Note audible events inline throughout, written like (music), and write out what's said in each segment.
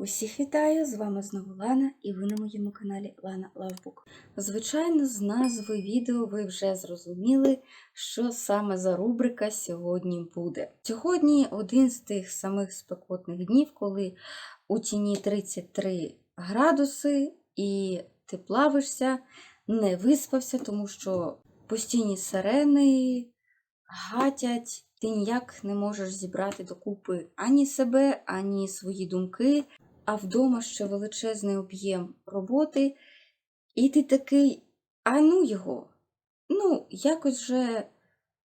Усіх вітаю! З вами знову Лана, і ви на моєму каналі Лана Лавбук. Звичайно, з назви відео ви вже зрозуміли, що саме за рубрика сьогодні буде. Сьогодні один з тих самих спекотних днів, коли у тіні 33 градуси, і ти плавишся, не виспався, тому що постійні сирени гатять. Ти ніяк не можеш зібрати докупи ані себе, ані свої думки, а вдома ще величезний об'єм роботи, і ти такий, а ну його. Ну, якось вже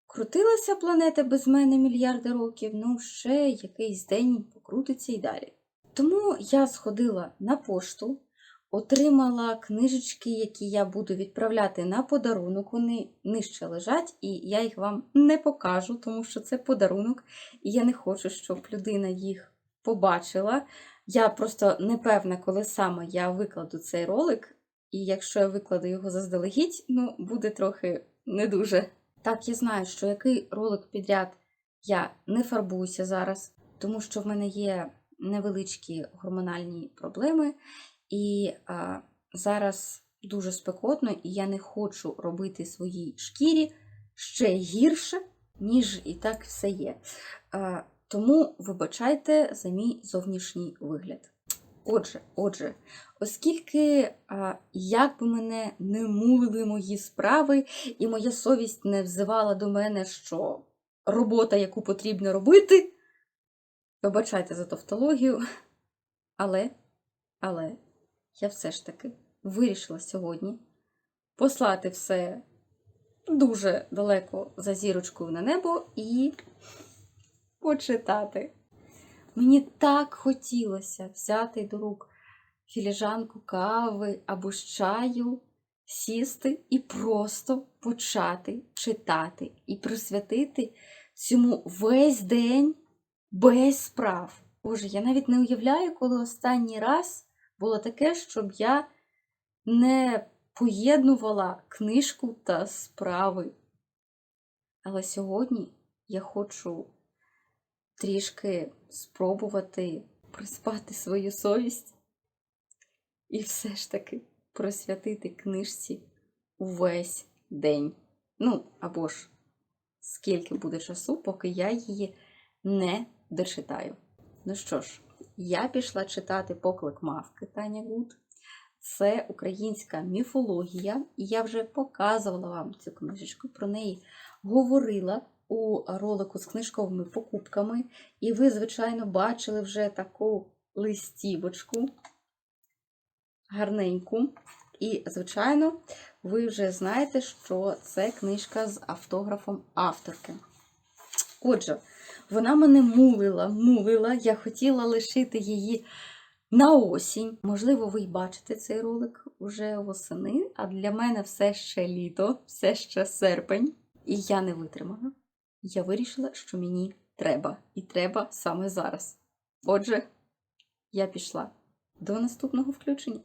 крутилася планета без мене мільярди років, ну ще якийсь день покрутиться і далі. Тому я сходила на пошту, отримала книжечки, які я буду відправляти на подарунок. Вони нижче лежать, і я їх вам не покажу, тому що це подарунок, і я не хочу, щоб людина їх побачила. Я просто не певна, коли саме я викладу цей ролик, і якщо я викладу його заздалегідь, ну, буде трохи не дуже. Так, я знаю, що який ролик підряд я не фарбуюся зараз, тому що в мене є невеличкі гормональні проблеми, і а, зараз дуже спекотно, і я не хочу робити своїй шкірі ще гірше, ніж і так все є. А, тому вибачайте за мій зовнішній вигляд. Отже, отже, оскільки а, як би мене не мулили мої справи, і моя совість не взивала до мене, що робота, яку потрібно робити, вибачайте за тавтологію, але, але я все ж таки вирішила сьогодні послати все дуже далеко за зірочкою на небо і почитати. Мені так хотілося взяти до рук філіжанку кави або з чаю, сісти і просто почати читати і присвятити цьому весь день без справ. Боже, я навіть не уявляю, коли останній раз було таке, щоб я не поєднувала книжку та справи. Але сьогодні я хочу трішки спробувати приспати свою совість і все ж таки присвятити книжці увесь день. Ну, або ж скільки буде часу, поки я її не дочитаю. Ну що ж, я пішла читати поклик мавки Таня Гуд. Це українська міфологія, і я вже показувала вам цю книжечку, про неї говорила у ролику з книжковими покупками, і ви, звичайно, бачили вже таку листівочку гарненьку. І, звичайно, ви вже знаєте, що це книжка з автографом авторки. Отже, вона мене мулила, мулила, я хотіла лишити її на осінь. Можливо, ви й бачите цей ролик уже восени, а для мене все ще літо, все ще серпень. І я не витримала. Я вирішила, що мені треба. І треба саме зараз. Отже, я пішла до наступного включення.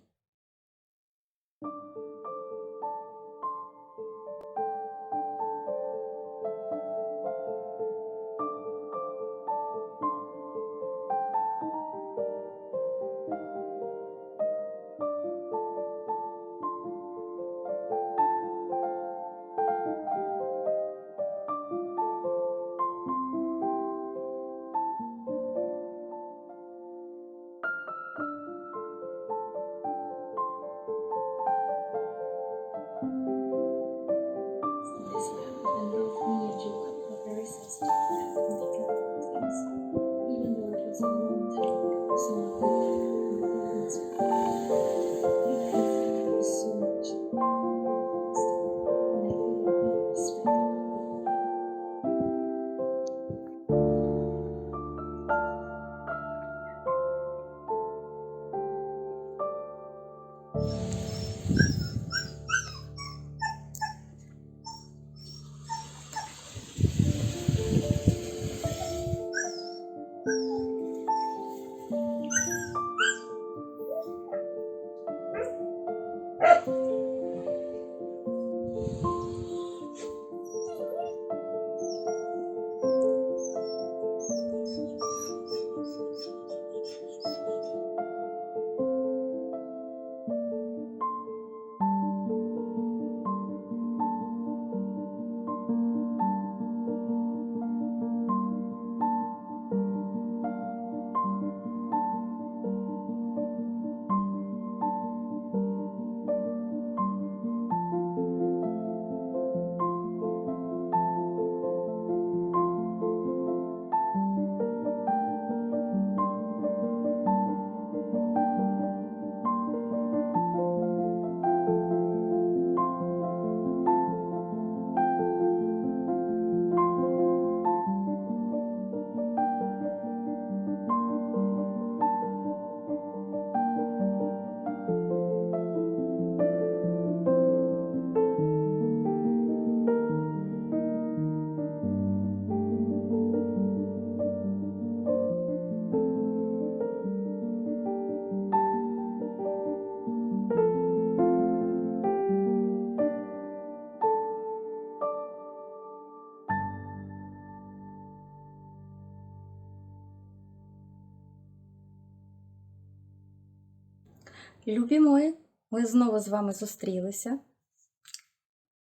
Любі мої, ми знову з вами зустрілися.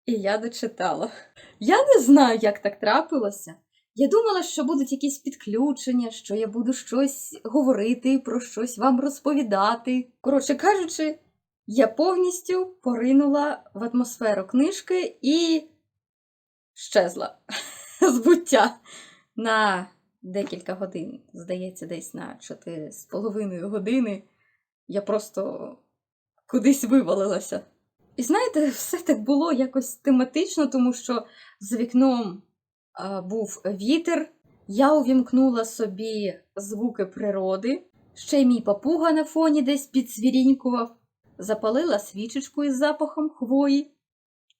І я дочитала. Я не знаю, як так трапилося. Я думала, що будуть якісь підключення, що я буду щось говорити, про щось вам розповідати. Коротше кажучи, я повністю поринула в атмосферу книжки і щезла (laughs) з буття на декілька годин. Здається, десь на 4,5 години я просто кудись вивалилася. І знаєте, все так було якось тематично, тому що за вікном а, був вітер. Я увімкнула собі звуки природи, ще й мій папуга на фоні десь підсвірінькував, запалила свічечку із запахом хвої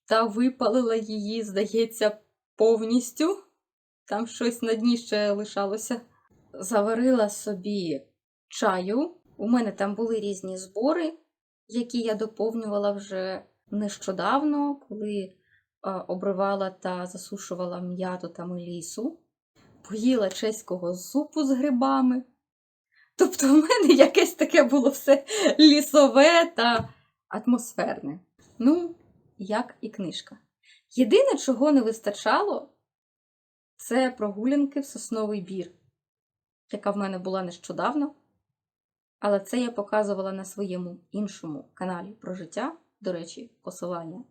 та випалила її, здається, повністю. Там щось на дні ще лишалося. Заварила собі чаю. У мене там були різні збори, які я доповнювала вже нещодавно, коли обривала та засушувала м'яту та мелісу. Поїла чеського супу з грибами. Тобто, в мене якесь таке було все лісове та атмосферне. Ну, як і книжка. Єдине, чого не вистачало, це прогулянки в сосновий бір, яка в мене була нещодавно. Але це я показувала на своєму іншому каналі про життя. До речі, посилання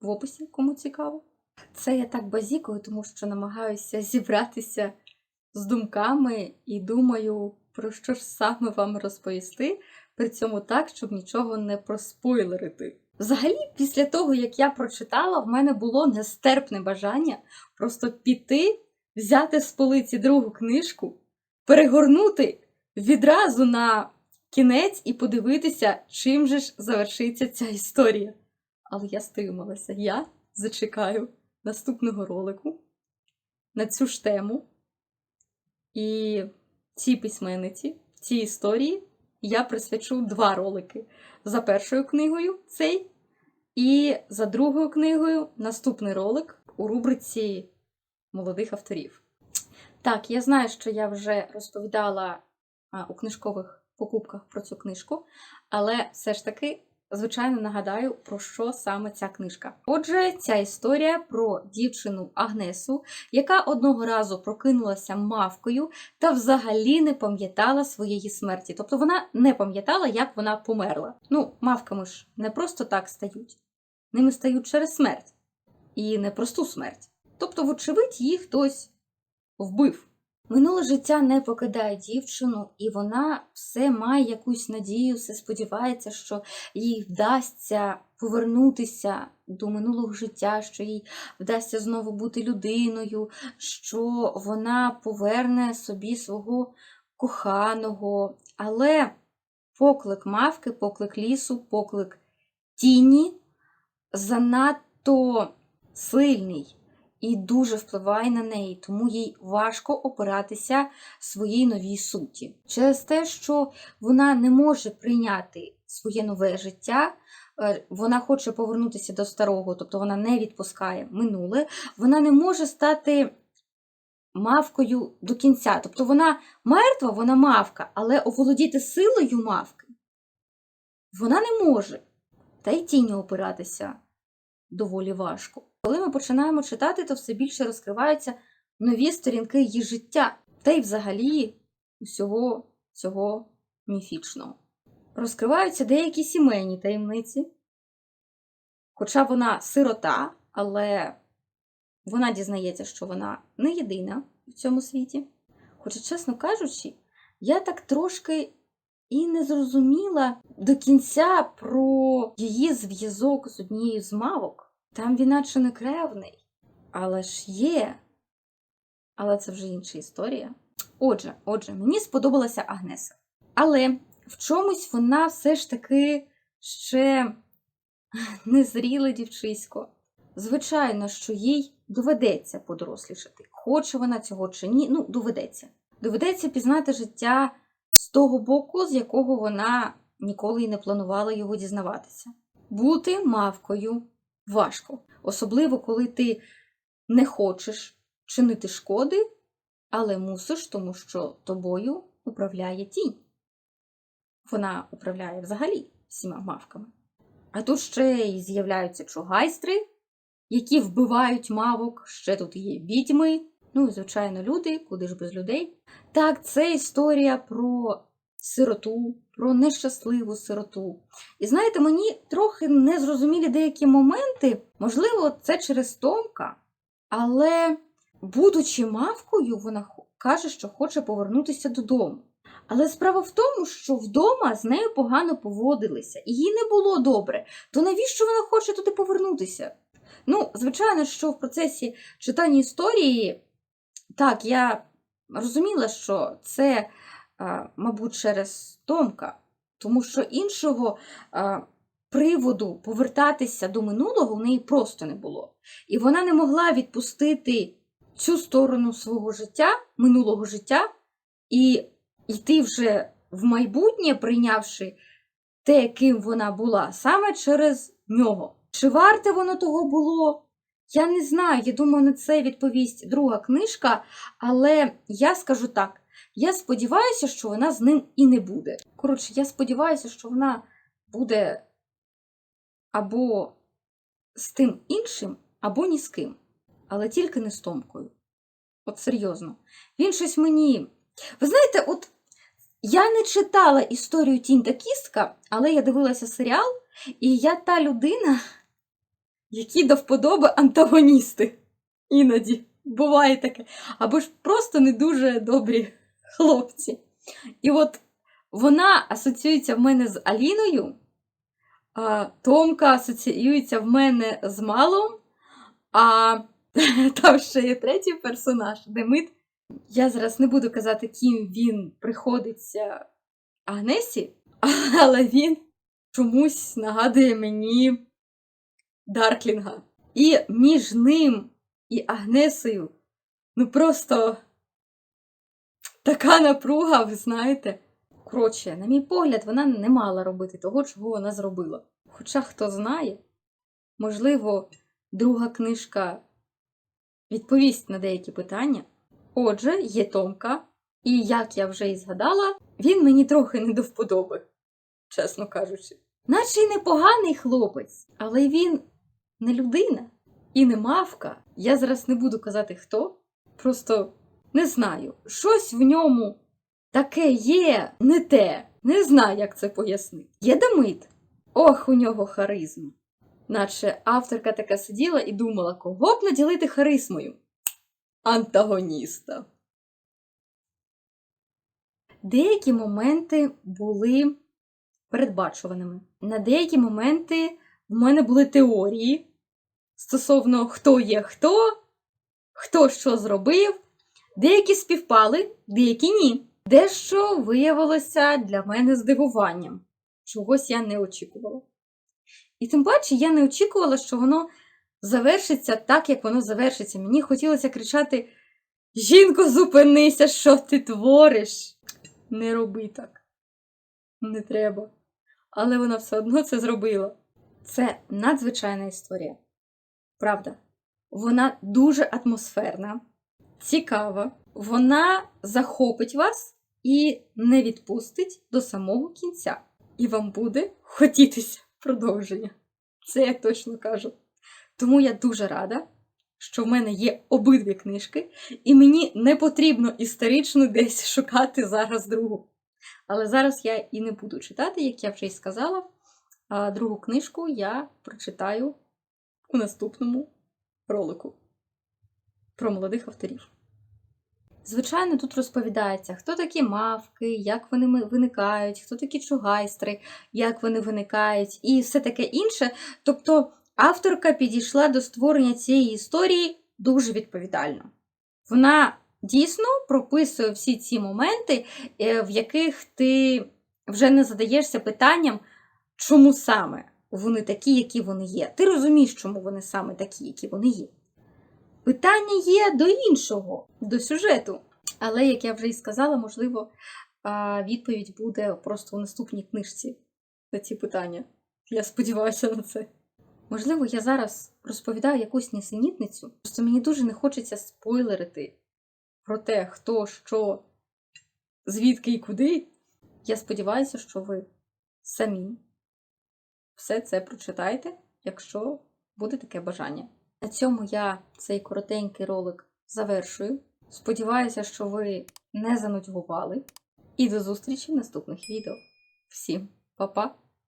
в описі, кому цікаво. Це я так базікую, тому що намагаюся зібратися з думками і думаю, про що ж саме вам розповісти, при цьому так, щоб нічого не проспойлерити. Взагалі, після того, як я прочитала, в мене було нестерпне бажання просто піти, взяти з полиці другу книжку, перегорнути відразу на кінець і подивитися, чим же ж завершиться ця історія. Але я стрималася. Я зачекаю наступного ролику на цю ж тему. І цій письменниці, цій історії я присвячу два ролики. За першою книгою цей, і за другою книгою наступний ролик у рубриці молодих авторів. Так, я знаю, що я вже розповідала у книжкових покупках про цю книжку, але все ж таки, звичайно, нагадаю, про що саме ця книжка. Отже, ця історія про дівчину Агнесу, яка одного разу прокинулася мавкою та взагалі не пам'ятала своєї смерті. Тобто вона не пам'ятала, як вона померла. Ну, мавками ж не просто так стають, ними стають через смерть. І не просту смерть. Тобто, вочевидь, її хтось вбив. Минуле життя не покидає дівчину, і вона все має якусь надію, все сподівається, що їй вдасться повернутися до минулого життя, що їй вдасться знову бути людиною, що вона поверне собі свого коханого. Але поклик мавки, поклик лісу, поклик тіні занадто сильний і дуже впливає на неї, тому їй важко опиратися своїй новій суті. Через те, що вона не може прийняти своє нове життя, е, вона хоче повернутися до старого, тобто вона не відпускає минуле, вона не може стати мавкою до кінця. Тобто вона мертва, вона мавка, але оволодіти силою мавки вона не може. Та й тіні опиратися доволі важко. Коли ми починаємо читати, то все більше розкриваються нові сторінки її життя, та й взагалі усього цього міфічного. Розкриваються деякі сімейні таємниці, хоча вона сирота, але вона дізнається, що вона не єдина в цьому світі. Хоча, чесно кажучи, я так трошки і не зрозуміла до кінця про її зв'язок з однією з мавок. Там він наче не кревний, але ж є. Але це вже інша історія. Отже, отже, мені сподобалася Агнеса. Але в чомусь вона все ж таки ще незріле дівчисько. Звичайно, що їй доведеться подорослішати. Хоче вона цього чи ні, ну, доведеться. Доведеться пізнати життя з того боку, з якого вона ніколи й не планувала його дізнаватися. Бути мавкою важко. Особливо, коли ти не хочеш чинити шкоди, але мусиш, тому що тобою управляє тінь. Вона управляє взагалі всіма мавками. А тут ще й з'являються чугайстри, які вбивають мавок, ще тут є відьми, ну і, звичайно, люди, куди ж без людей. Так, це історія про сироту, про нещасливу сироту. І знаєте, мені трохи незрозумілі деякі моменти, можливо, це через Томка, але, будучи мавкою, вона каже, що хоче повернутися додому. Але справа в тому, що вдома з нею погано поводилися, і їй не було добре. То навіщо вона хоче туди повернутися? Ну, звичайно, що в процесі читання історії, так, я розуміла, що це, мабуть, через Томка, тому що іншого а, приводу повертатися до минулого в неї просто не було. І вона не могла відпустити цю сторону свого життя, минулого життя, і йти вже в майбутнє, прийнявши те, ким вона була, саме через нього. Чи варте воно того було? Я не знаю. Я думаю, на це відповість друга книжка, але я скажу так: я сподіваюся, що вона з ним і не буде. Коротше, я сподіваюся, що вона буде або з тим іншим, або ні з ким, але тільки не з Томкою. От серйозно. Він щось мені. Ви знаєте, от я не читала історію Тінь та кістка, але я дивилася серіал, і я та людина, якій до вподоби антагоністи. Іноді буває таке. Або ж просто не дуже добрі хлопці. І от вона асоціюється в мене з Аліною, а Томка асоціюється в мене з Малом, а (laughs) там ще є третій персонаж, Демид. Я зараз не буду казати, ким він приходиться Агнесі, (laughs) але він чомусь нагадує мені Дарклінга. І між ним і Агнесою, ну просто така напруга, ви знаєте. Коротше, на мій погляд, вона не мала робити того, чого вона зробила. Хоча хто знає, можливо, друга книжка відповість на деякі питання. Отже, є Томка, і як я вже і згадала, він мені трохи не до вподоби, чесно кажучи. Наче й непоганий хлопець, але він не людина і не мавка. Я зараз не буду казати хто, просто не знаю. Щось в ньому таке є, не те. Не знаю, як це пояснити. Є. Ох, у нього харизма. Наче авторка така сиділа і думала, кого б наділити харизмою антагоніста. Деякі моменти були передбачуваними. На деякі моменти в мене були теорії стосовно хто є хто, хто що зробив. Деякі співпали, деякі ні. Дещо виявилося для мене здивуванням. Чогось я не очікувала. І тим паче я не очікувала, що воно завершиться так, як воно завершиться. Мені хотілося кричати: Жінко, зупинися, що ти твориш? Не роби так. Не треба. Але вона все одно це зробила. Це надзвичайна історія. Правда. Вона дуже атмосферна, цікава. Вона захопить вас і не відпустить до самого кінця. І вам буде хотітися продовження. Це я точно кажу. Тому я дуже рада, що в мене є обидві книжки, і мені не потрібно історично десь шукати зараз другу. Але зараз я і не буду читати, як я вже й сказала. А другу книжку я прочитаю у наступному ролику про молодих авторів. Звичайно, тут розповідається, хто такі мавки, як вони виникають, хто такі чугайстри, як вони виникають, і все таке інше. Тобто авторка підійшла до створення цієї історії дуже відповідально. Вона дійсно прописує всі ці моменти, е, в яких ти вже не задаєшся питанням, чому саме вони такі, які вони є. Ти розумієш, чому вони саме такі, які вони є. Питання є до іншого, до сюжету. Але, як я вже і сказала, можливо, відповідь буде просто у наступній книжці на ці питання. Я сподіваюся на це. Можливо, я зараз розповідаю якусь несенітницю, просто мені дуже не хочеться спойлерити про те, хто, що, звідки і куди. Я сподіваюся, що ви самі все це прочитайте, якщо буде таке бажання. На цьому я цей коротенький ролик завершую. Сподіваюся, що ви не занудьгували. І до зустрічі в наступних відео. Всім па-па!